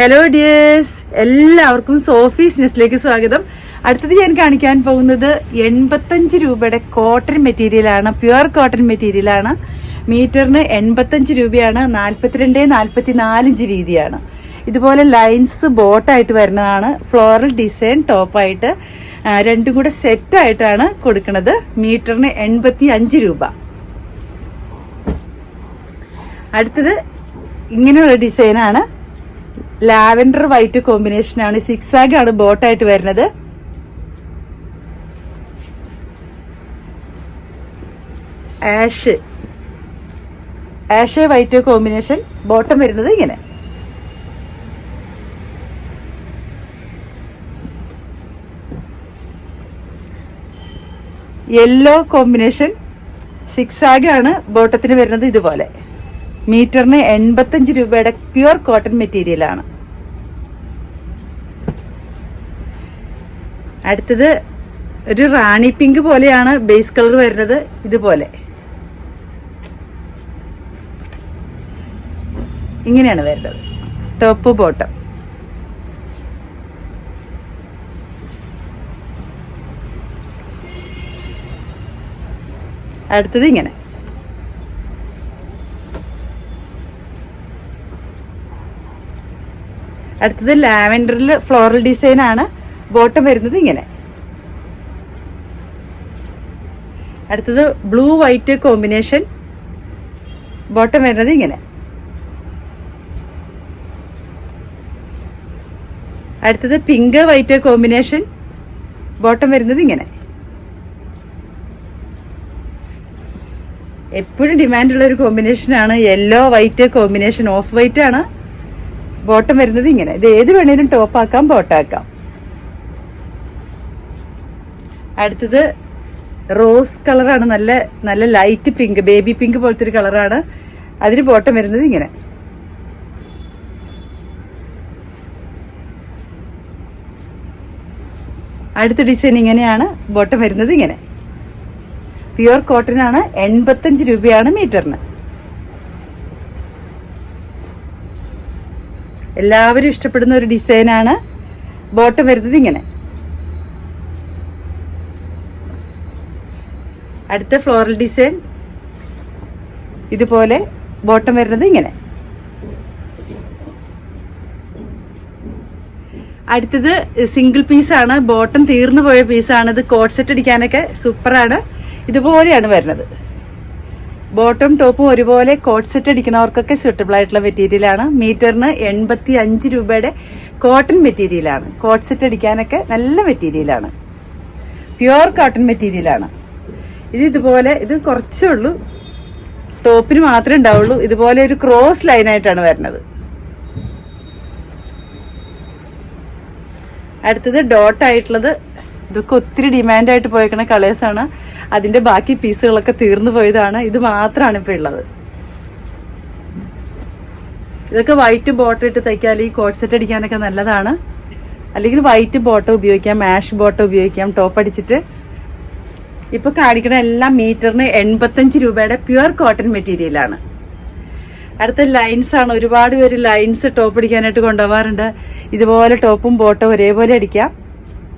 Hello dears എല്ലാവർക്കും Sophie's ന്യൂസിലേക്ക് സ്വാഗതം. അടുത്തത് ഞാൻ കാണിക്കാൻ പോകുന്നത് എൺപത്തഞ്ച് രൂപയുടെ കോട്ടൺ മെറ്റീരിയലാണ് പ്യുവർ കോട്ടൺ മെറ്റീരിയലാണ് മീറ്ററിന് എൺപത്തഞ്ച് രൂപയാണ്. നാൽപ്പത്തിരണ്ട് നാൽപ്പത്തിനാല് ഇഞ്ച് വീതിയാണ് ഇതുപോലെ ലൈൻസ് ബോട്ടായിട്ട് വരുന്നതാണ്. ഫ്ലോറൽ ഡിസൈൻ ടോപ്പായിട്ട് രണ്ടും കൂടെ സെറ്റായിട്ടാണ് കൊടുക്കുന്നത്. മീറ്ററിന് എൺപത്തി അഞ്ച് രൂപ. അടുത്തത് ഇങ്ങനെയുള്ള ഡിസൈനാണ് ലാവൻഡർ വൈറ്റ് കോമ്പിനേഷൻ ആണ്. സിക്സ് ആഗ് ആണ് ബോട്ടായിട്ട് വരുന്നത്. Ash ash white combination bottom വരുന്നത് ഇങ്ങനെ. യെല്ലോ കോമ്പിനേഷൻ സിക്സ് ആഗ് ആണ് ബോട്ടത്തിന് വരുന്നത് ഇതുപോലെ. മീറ്ററിന് എൺപത്തഞ്ച് രൂപയുടെ പ്യുവർ കോട്ടൺ മെറ്റീരിയൽ അടുത്തത് ഒരു റാണി പിങ്ക് പോലെയാണ് ബേസ് കളർ വരുന്നത് ഇതുപോലെ. ഇങ്ങനെയാണ് വരുന്നത്. ടോപ്പ് ബോട്ടം അടുത്തത് ഇങ്ങനെ. അടുത്തത് ലാവൻഡറിൽ ഫ്ലോറൽ ഡിസൈനാണ് ബോട്ടം വരുന്നത് ഇങ്ങനെ. അടുത്തത് ബ്ലൂ വൈറ്റ് കോമ്പിനേഷൻ. ബോട്ടം വരുന്നത് ഇങ്ങനെ. അടുത്തത് പിങ്ക് വൈറ്റ് കോമ്പിനേഷൻ. ബോട്ടം വരുന്നത് ഇങ്ങനെ. എപ്പോഴും ഡിമാൻഡുള്ള ഒരു കോമ്പിനേഷനാണ് yellow white combination. Off white ആണ്. ബോട്ടം വരുന്നത് ഇങ്ങനെ. ഇത് ഏത് വേണേലും ടോപ്പ് ആക്കാം ബോട്ടാക്കാം. അടുത്തത് റോസ് കളറാണ് നല്ല നല്ല ലൈറ്റ് പിങ്ക് ബേബി പിങ്ക് പോലത്തെ ഒരു കളറാണ്. അതിന് ബോട്ടം വരുന്നത് ഇങ്ങനെ. അടുത്ത ഡിസൈൻ ഇങ്ങനെയാണ് ബോട്ടം വരുന്നത് ഇങ്ങനെ. പ്യുവർ കോട്ടനാണ് എൺപത്തഞ്ച് രൂപയാണ് മീറ്ററിന്. എല്ലാവരും ഇഷ്ടപ്പെടുന്ന ഒരു ഡിസൈനാണ് ബോട്ടം വരുന്നത് ഇങ്ങനെ. അടുത്ത ഫ്ലോറൽ ഡിസൈൻ ഇതുപോലെ ബോട്ടം വരുന്നത് ഇങ്ങനെ. അടുത്തത് സിംഗിൾ പീസാണ് ബോട്ടം തീർന്നു പോയ പീസാണ് ഇത് കോട്ട് സെറ്റ് അടിക്കാനൊക്കെ സൂപ്പറാണ് ഇതുപോലെയാണ് വരുന്നത്. ബോട്ടം ടോപ്പും ഒരുപോലെ കോട്ട് സെറ്റ് അടിക്കുന്നവർക്കൊക്കെ സ്യൂട്ടബിൾ ആയിട്ടുള്ള മെറ്റീരിയലാണ് മീറ്ററിന് എൺപത്തി അഞ്ച് രൂപയുടെ കോട്ടൺ മെറ്റീരിയലാണ് കോട്ട് സെറ്റ് അടിക്കാനൊക്കെ നല്ല മെറ്റീരിയലാണ് പ്യുവർ കോട്ടൺ മെറ്റീരിയലാണ് ഇത് ഇതുപോലെ ഇത് കുറച്ചേ ഉള്ളൂ. ടോപ്പിന് മാത്രമേ ഉണ്ടാവുള്ളൂ. ഇതുപോലെ ഒരു ക്രോസ് ലൈനായിട്ടാണ് വരുന്നത്. അടുത്തത് ഡോട്ട് ആയിട്ടുള്ളത്. ഇതൊക്കെ ഒത്തിരി ഡിമാൻഡായിട്ട് പോയേക്കണ കളേഴ്സാണ് അതിന്റെ ബാക്കി പീസുകളൊക്കെ തീർന്നു പോയതാണ്. ഇത് മാത്രമാണ് ഇപ്പൊ ഉള്ളത്. ഇതൊക്കെ വൈറ്റ് ബോട്ടം ഇട്ട് തയ്ക്കാൽ ഈ കോട്ട് സെറ്റ് അടിക്കാനൊക്കെ നല്ലതാണ്. അല്ലെങ്കിൽ വൈറ്റ് ബോട്ടം ഉപയോഗിക്കാം മാഷ് ബോട്ടം ഉപയോഗിക്കാം ടോപ്പ് അടിച്ചിട്ട് ഇപ്പൊ കാണിക്കുന്ന എല്ലാം മീറ്ററിന് എൺപത്തഞ്ച് രൂപയുടെ പ്യുവർ കോട്ടൺ മെറ്റീരിയലാണ് അടുത്ത ലൈൻസ് ആണ്. ഒരുപാട് പേര് ലൈൻസ് ടോപ്പ് അടിക്കാനായിട്ട് കൊണ്ടുപോകാറുണ്ട്. ഇതുപോലെ ടോപ്പും ബോട്ടവും ഒരേപോലെ അടിക്കാം.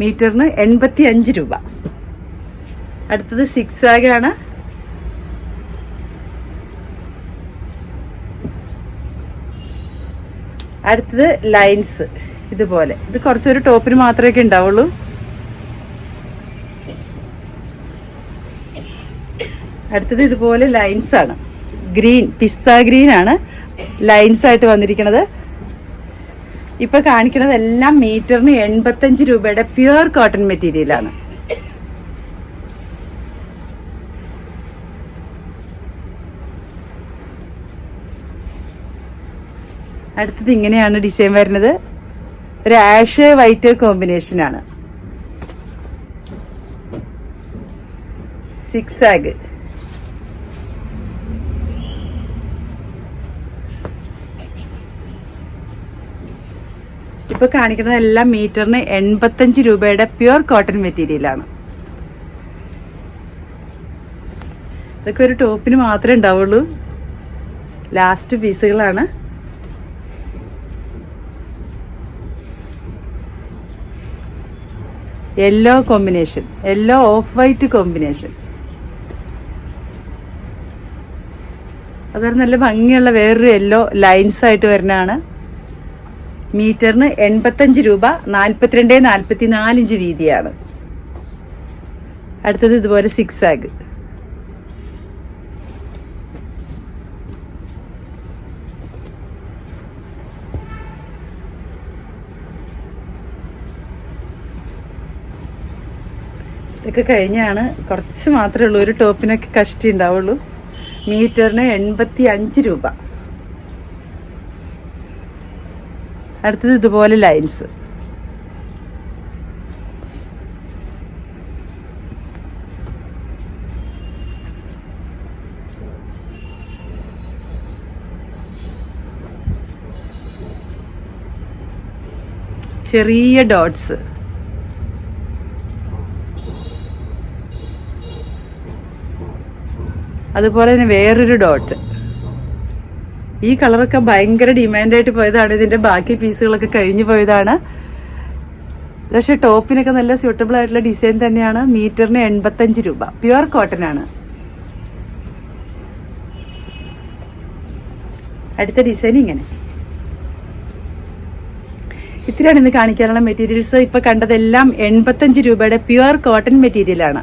മീറ്ററിന് എൺപത്തി അഞ്ച് രൂപ. അടുത്തത് സിക്സ് ആഗാണ് അടുത്തത് ലൈൻസ് ഇതുപോലെ. ഇത് കുറച്ചൊരു ടോപ്പിന് മാത്രമേ ഉണ്ടാവുള്ളൂ. അടുത്തത് ഇതുപോലെ ലൈൻസ് ആണ്. ഗ്രീൻ പിസ്ത ഗ്രീൻ ആണ് ലൈൻസ് ആയിട്ട് വന്നിരിക്കുന്നത്. ഇപ്പൊ കാണിക്കുന്നത് എല്ലാം മീറ്ററിന് എൺപത്തഞ്ച് രൂപയുടെ പ്യുവർ കോട്ടൺ മെറ്റീരിയൽ ആണ്. അടുത്തത് ഇങ്ങനെയാണ് ഡിസൈൻ വരുന്നത്. ഒരു ആഷ് വൈറ്റ് കോമ്പിനേഷൻ ആണ്. സിക്സ് ആഗ് അപ്പോൾ കാണിക്കുന്നതെല്ലാം മീറ്ററിന് എൺപത്തഞ്ച് രൂപയുടെ പ്യുവർ കോട്ടൺ മെറ്റീരിയലാണ് ഇതൊക്കെ ഒരു ടോപ്പിന് മാത്രമേ ഉണ്ടാവുള്ളൂ. Last പീസുകളാണ്. Yellow combination yellow off white combination അതൊരു നല്ല ഭംഗിയുള്ള വേറൊരു യെല്ലോ ലൈൻസ് ആയിട്ട് വരുന്നതാണ്. മീറ്ററിന് എൺപത്തഞ്ച് രൂപ നാൽപ്പത്തിരണ്ട് നാൽപ്പത്തി നാലിഞ്ച് വീതിയാണ്. അടുത്തത് ഇതുപോലെ സിക്സ് ആഗ് ഇതൊക്കെ കഴിഞ്ഞാണ് കുറച്ച് മാത്രമേ ഉള്ളൂ. ഒരു ടോപ്പിനൊക്കെ കഷ്ടി ഉണ്ടാവുള്ളൂ. മീറ്ററിന് എൺപത്തി അഞ്ച് രൂപ. അടുത്തത് ഇതുപോലെ ലൈൻസ് ചെറിയ ഡോട്ട്സ് അതുപോലെ തന്നെ വേറൊരു ഡോട്ട് ഈ കളറൊക്കെ ഭയങ്കര ഡിമാൻഡായിട്ട് പോയതാണ്. ഇതിന്റെ ബാക്കി പീസുകളൊക്കെ കഴിഞ്ഞു പോയതാണ്. പക്ഷേ ടോപ്പിനൊക്കെ നല്ല സ്യൂട്ടബിൾ ആയിട്ടുള്ള ഡിസൈൻ തന്നെയാണ്. മീറ്ററിന് എൺപത്തഞ്ച് രൂപ. പ്യുവർ കോട്ടൺ ആണ്. അടുത്ത ഡിസൈൻ ഇങ്ങനെ. ഇത്രയാണ് ഇന്ന് കാണിക്കാനുള്ള മെറ്റീരിയൽസ് ഇപ്പൊ കണ്ടതെല്ലാം എൺപത്തഞ്ച് രൂപയുടെ പ്യുവർ കോട്ടൺ മെറ്റീരിയലാണ്